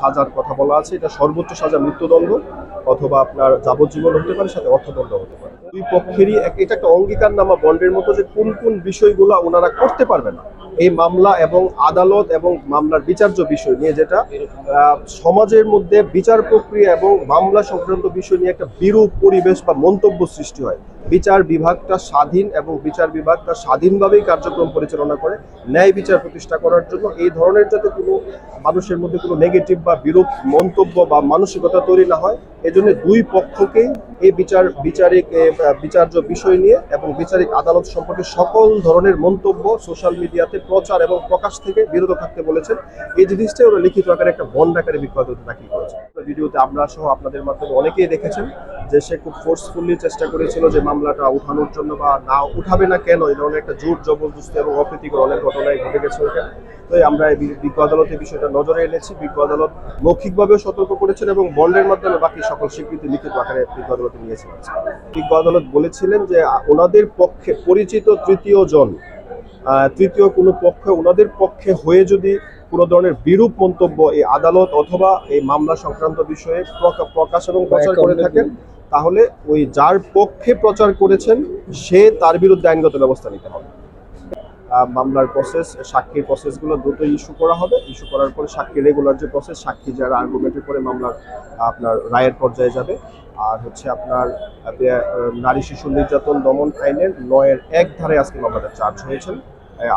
সাজার কথা বলা আছে, এটা সর্বোচ্চ সাজা মৃত্যুদণ্ড অথবা আপনার যাবজ্জীবন হতে পারে, সাথে অর্থদণ্ড হতে পারে। দুই পক্ষেরই এটা একটা অঙ্গীকার নামা বন্ডের মতো যে কোন কোন বিষয়গুলো ওনারা করতে পারবে না। এই মামলা এবং আদালত এবং মামলার বিচার্য বিষয় নিয়ে যেটা সমাজের মধ্যে বিচার প্রক্রিয়া এবং মামলা সংক্রান্ত বিষয় নিয়ে একটা বিরূপ পরিবেশ বা মন্তব্য সৃষ্টি হয়। বিচার বিভাগটা স্বাধীন এবং বিচার বিভাগটা স্বাধীনভাবেই কার্যক্রম পরিচালনা করে, ন্যায় বিচার প্রতিষ্ঠা করার জন্য। এই ধরনের যাতে কোনো মানুষের মধ্যে কোনো নেগেটিভ বা বিরূপ মন্তব্য বা মানসিকতা তৈরি না হয়, এজন্য দুই পক্ষকেই এই বিচার, বিচারিক বিচার্য বিষয় নিয়ে এবং বিচারিক আদালত সম্পর্কে সকল ধরনের মন্তব্য সোশ্যাল মিডিয়াতে প্রচার এবং প্রকাশ থেকে বিরত থাকতে বলেছেন। এই জিনিসটাই ওরা লিখিত আকারে একটা বন্ড আকারে বিক্রয় দাখিল করেছে। ভিডিওতে আমরা সহ আপনাদের মাধ্যমে অনেকেই দেখেছেন। যে সে খুব ফোর্সফুলি চেষ্টা করেছিল যে মামলাটা উঠানোর জন্য বা না উঠাবে না কেন এই ধরনের একটা জোর জবরদস্তি এবং অপ্রীতিকর অনেক ঘটনায় ঘটে গেছে ওখানে তো আমরা এই বিজ্ঞ আদালতে বিষয়টা নজরে এনেছি। বিজ্ঞ আদালত মৌখিকভাবেও সতর্ক করেছেন এবং বন্ডের মাধ্যমে বাকি সকল স্বীকৃতি লিখিত আকারে বিজ্ঞ আদালতে নিয়েছেন বিজ্ঞ আদালত বলেছিলেন যে ওনাদের পক্ষে পরিচিত তৃতীয় জন আহ, তৃতীয় কোনো পক্ষে ওনাদের পক্ষে হয়ে যদি কোনো ধরনের বিরূপ মন্তব্য এই আদালত অথবা এই মামলা সংক্রান্ত বিষয়ে প্রকা- প্রকাশ এবং প্রচার করে থাকেন তাহলে ওই যার পক্ষে প্রচার করেছেন, সে তার বিরুদ্ধে আইনগত ব্যবস্থা নিতে হবে। মামলার প্রসেস সাক্ষীর প্রসেসগুলো দ্রুত ইস্যু করা হবে। ইস্যু করার পরে সাক্ষী রেগুলার যে প্রসেস সাক্ষী যারা আর্গুমেন্টের পরে মামলার, আপনার রায়ের পর্যায়ে যাবে। আর হচ্ছে আপনার নারী শিশু নির্যাতন দমন আইনের নয়ের এক ধারে আজকে মামলাটা চার্জ হয়েছেন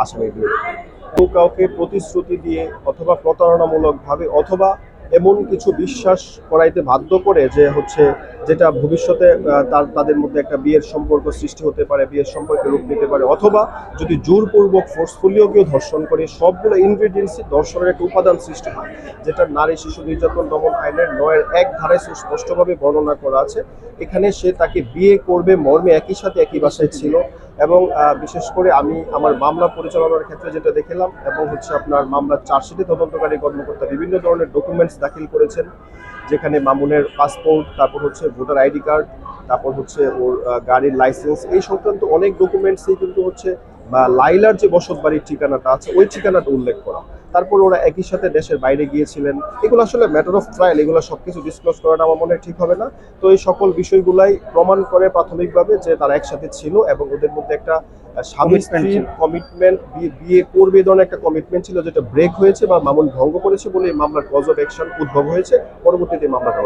আসামির বিরুদ্ধে কেউ কাউকে প্রতিশ্রুতি দিয়ে অথবা প্রতারণামূলকভাবে অথবা এমন কিছু বিশ্বাস করাইতে বাধ্য করে যে হচ্ছে যেটা ভবিষ্যতে তার, তাদের মধ্যে একটা বিয়ের সম্পর্ক সৃষ্টি হতে পারে, বিয়ের সম্পর্কে রূপ নিতে পারে, অথবা যদি জোরপূর্বক ফোর্সফুলিও কেউ ধর্ষণ করে, সবগুলো ইনগ্রিডিয়েন্টসই ধর্ষণের একটা উপাদান সৃষ্টি হয়, যেটা নারী, শিশু, নির্যাতন, দমন আইনের নয়ের এক ধারায় সুস্পষ্টভাবে বর্ণনা করা আছে। এখানে সে তাকে বিয়ে করবে, মর্মে একই সাথে একই বাসায় ছিল এবং বিশেষ করে আমি আমার মামলা পরিচালনার ক্ষেত্রে যেটা দেখলাম এবং হচ্ছে আপনার মামলার চার্জশিটে তদন্তকারী কর্মকর্তা বিভিন্ন ধরনের ডকুমেন্টস দাখিল করেছেন, যেখানে মামুনের পাসপোর্ট তারপর হচ্ছে ভোটার আইডি কার্ড তারপর হচ্ছে ওর গাড়ির লাইসেন্স এই সংক্রান্ত অনেক ডকুমেন্টসই কিন্তু হচ্ছে লাইলার যে বসত বাড়ির ঠিকানাটা আছে, ওই ঠিকানাটা উল্লেখ করা। তারপর ওরা একই সাথে দেশের বাইরে গিয়েছিলেন। এগুলো আসলে ম্যাটার অফ ট্রায়াল এগুলো সবকিছু ডিসক্লোজ করাটা আমার মনে হয় ঠিক হবে না। তো এই সকল বিষয়গুলাই প্রমাণ করে প্রাথমিকভাবে যে তারা একসাথে ছিল এবং ওদের মধ্যে একটা স্বামী স্ত্রীর কমিটমেন্ট বিয়ে করবে ধরনের একটা কমিটমেন্ট ছিল যেটা ব্রেক হয়েছে বা মামুন ভঙ্গ করেছে বলে এই মামলার কজ অফ অ্যাকশন উদ্ভব হয়েছে। পরবর্তীতে এই মামলাটা